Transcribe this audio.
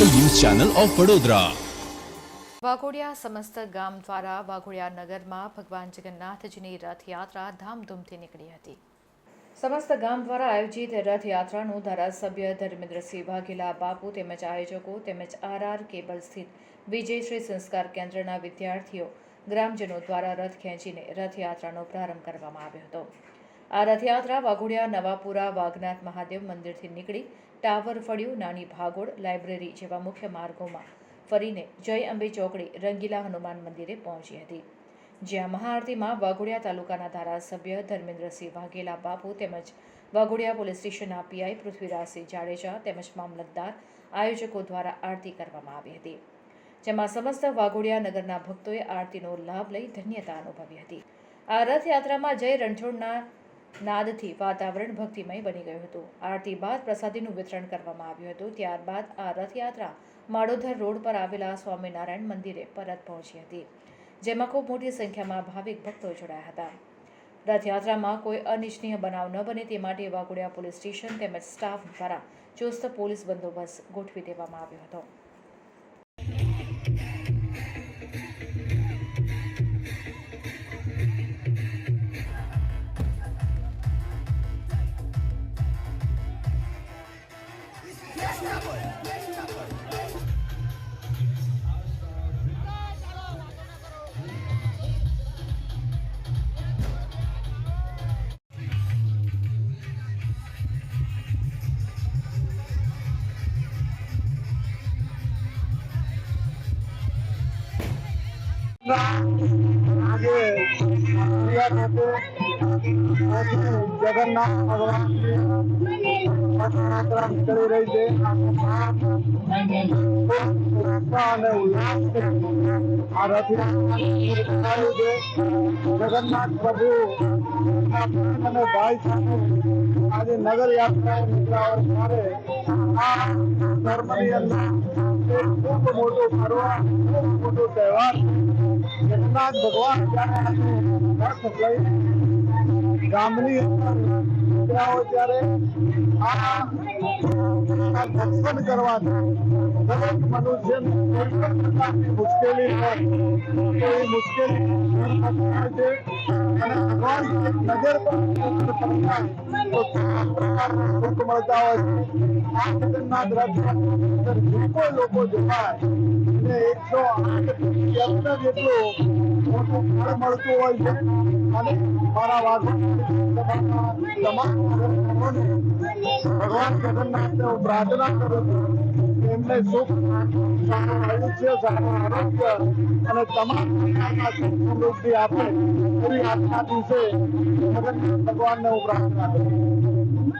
Channel of Vadodara. Waghodia સમસ્ત ગામ દ્વારા વાઘોડિયા નગરમાં ભગવાન જગન્નાથજીની રથયાત્રા ધામધૂમથી નીકળી હતી. સમસ્ત ગામ દ્વારા આયોજિત રથયાત્રાનું ધારાસભ્ય ધર્મેન્દ્રસિંહ વાઘેલા બાપુ તેમજ આયોજકો તેમજ આરઆર કેબલ સ્થિત વિજયશ્રી સંસ્કાર કેન્દ્રના વિદ્યાર્થીઓ, ગ્રામજનો દ્વારા રથ ખેંચીને રથયાત્રાનો પ્રારંભ કરવામાં આવ્યો હતો. આ રથયાત્રા વાઘોડિયા, નવાપુરા, વાઘનાથ મહાદેવ મંદિરથી નીકળી ટાવર ફળિયું, નાની ભાગોળ, લાઇબ્રેરી જેવા મુખ્ય માર્ગોમાં ફરીને જય અંબે ચોકડી રંગીલા હનુમાન મંદિરે પહોંચી હતી. જ્યાં મહાઆરતીમાં વાઘોડિયા તાલુકાના ધારાસભ્ય ધર્મેન્દ્રસિંહ વાઘેલા બાપુ તેમજ વાઘોડિયા પોલીસ સ્ટેશનના પીઆઈ પૃથ્વીરાજસિંહ જાડેજા તેમજ મામલતદાર આયોજકો દ્વારા આરતી કરવામાં આવી હતી. જેમાં સમસ્ત વાઘોડિયા નગરના ભક્તોએ આરતીનો લાભ લઈ ધન્યતા અનુભવી હતી. આ રથયાત્રામાં જય રણછોડના નાદથી વાતાવરણ ભક્તિમય બની ગયું હતું. આરતી બાદ પ્રસાદીનું વિતરણ કરવામાં આવ્યું હતું. ત્યારબાદ આ રથયાત્રા માડોધર રોડ પર આવેલા સ્વામિનારાયણ મંદિરે પરત પહોંચી હતી, જેમાં ખૂબ મોટી સંખ્યામાં ભાવિક ભક્તો જોડાયા હતા. રથયાત્રામાં કોઈ અનિચ્છનીય બનાવ ન બને તે માટે વાઘોડિયા પોલીસ સ્ટેશન તેમજ સ્ટાફ દ્વારા ચુસ્ત પોલીસ બંદોબસ્ત ગોઠવી દેવામાં આવ્યો હતો. આજે પ્રિયા ખાતે જગન્નાથ ભગવાનની રથયાત્રા નીકળી રહી છે અને ઉલ્લાસ આ રથયાત્રા છે જગન્નાથ પ્રભુ અને ભાઈ સાથે આજે નગર યાત્રા નીકળ્યા ત્યારે આ ધર્મની અંદર એક ખૂબ મોટો પર્વ તહેવાર જગન્નાથ ભગવાન ગામની અંદર ત્યારે આ આ દર્શન કરવાથી દરેક મનુષ્યને કોઈ પણ પ્રકારની મુશ્કેલી હોય, તો એ મુશ્કેલી છે. અને ભગવાન નજર પર તો પ્રકારના સુખ મળતા હોય છે. આ જગન્નાથ રથયાત્રાની અંદર જે કોઈ લોકો જોડાય અને ભગવાન પ્રાર્થના કરું છું એમને અને તમામ આપે એવી આજના દિવસે જગન્નાથ ભગવાનને હું પ્રાર્થના કરું